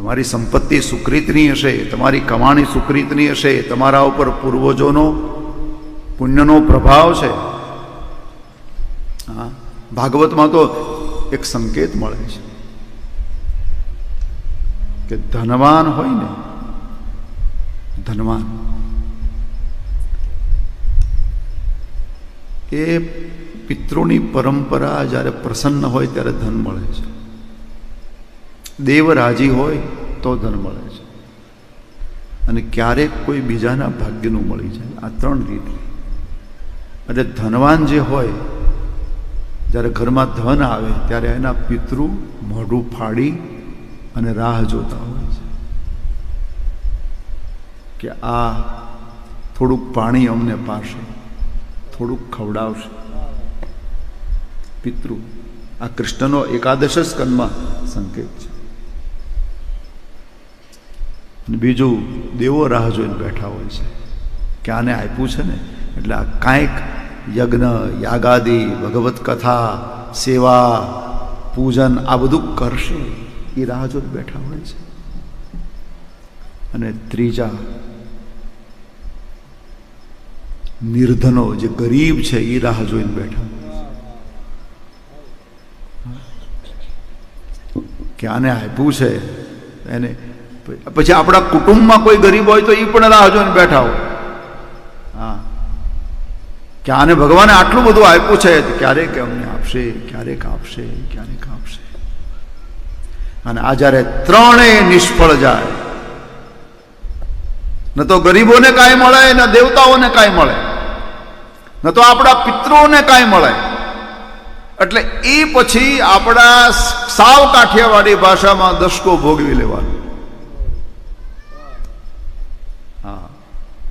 તમારી સંપત્તિ સુકૃતની હશે, તમારી કમાણી સુકૃતની હશે, તમારા ઉપર પૂર્વજોનો, પુણ્યનો પ્રભાવ છે. હા, ભાગવતમાં તો એક સંકેત મળે છે કે ધનવાન હોય ને, ધનવાન. એ પિતૃની પરંપરા જ્યારે પ્રસન્ન હોય ત્યારે ધન મળે છે. દેવ રાજી હોય તો ધન મળે છે. અને ક્યારેક કોઈ બીજાના ભાગ્યનું મળી જાય. આ ત્રણ રીત. એટલે ધનવાન જે હોય, જ્યારે ઘરમાં ધન આવે, ત્યારે એના પિતૃ મોઢું ફાડી અને રાહ જોતા હોય છે. કે આ થોડુંક પાણી અમને પાશે થોડુંક ખવડાવશે. પિતૃ. આ કૃષ્ણનો એકાદશ સ્કંદમાં સંકેત છે અને બીજું દેવો રાહ જોઈને બેઠા હોય છે. કે આને આપ્યું છે ને? એટલે આ કાંઈક યજ્ઞ, યાગાદિ, ભગવત કથા, સેવા, પૂજન, આ બધું કરશે એ રાહ જોઈને બેઠા હોય છે. અને ત્રીજા, નિર્ધનો જે ગરીબ છે એ રાહ જોઈને બેઠા કે આને આપ્યું છે, એને પછી આપણા કુટુંબમાં કોઈ ગરીબ હોય તો એ પણ રાહ જોઈને બેઠા હોય. હા. કે આને ભગવાને આટલું બધું આપ્યું છે ક્યારેક અમને આપશે, ક્યારેક આપશે ક્યારેક આપશે. અને આ જ્યારે ત્રણેય નિષ્ફળ જાય, ન તો ગરીબોને કાંઈ મળે, ન દેવતાઓને કાંઈ મળે, ન તો આપણા પિતૃઓને કાંઈ મળે. એટલે એ પછી આપણા સાવ કાઠિયાવાડી ભાષામાં દશકો ભોગવી લેવાનો. હા.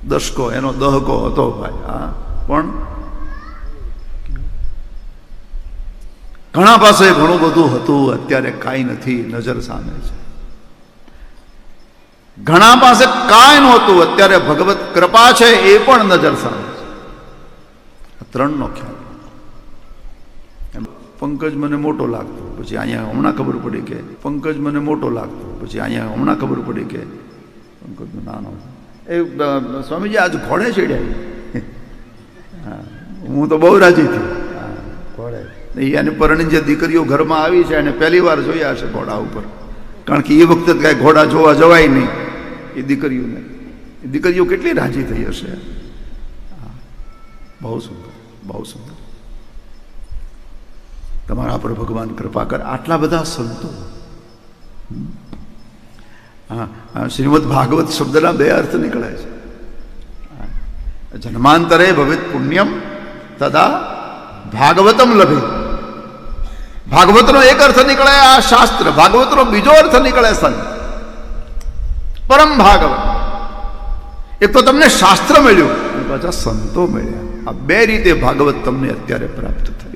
દશકો, એનો દહકો હતો ભાઈ, હા. પણ ઘણા પાસે ઘણું બધું હતું, અત્યારે કાંઈ નથી, નજર સામે છે. ઘણા પાસે કાંઈ નહોતું, અત્યારે ભગવત કૃપા છે, એ પણ નજર સામે છે. ત્રણનો ખ્યાલ. પંકજ મને મોટો લાગતો, પછી અહીંયા હમણાં ખબર પડી કે, પંકજ મને મોટો લાગતો, પછી અહીંયા હમણાં ખબર પડી કે પંકજ નાનો એ સ્વામીજી, આજ ઘોડે ચડ્યા હા તો બહુ રાજી હા, ઘોડે. એ અને પરણી જે દીકરીઓ ઘરમાં આવી છે એને પહેલી વાર જોયા હશે ઘોડા ઉપર. કારણ કે એ વખતે કાંઈ ઘોડા જોવા જવાય નહીં. એ દીકરીઓને. એ દીકરીઓ કેટલી રાજી થઈ હશે. બહુ સુંદર બહુ સુંદર. તમારા પર ભગવાન કૃપા કર. આટલા બધા સંતો. હા શ્રીમદ ભાગવત શબ્દના બે અર્થ નીકળે છે. જન્માંતરે ભવિત પુણ્યમ તદા ભાગવતમ લભે. ભાગવતનો એક અર્થ નીકળે આ શાસ્ત્ર, ભાગવતનો બીજો અર્થ નીકળે સંત. પરમ ભાગવત. એક તો તમને શાસ્ત્ર મળ્યું. પાછા સંતો મળ્યા. આ બે રીતે ભાગવત તમને અત્યારે પ્રાપ્ત થાય.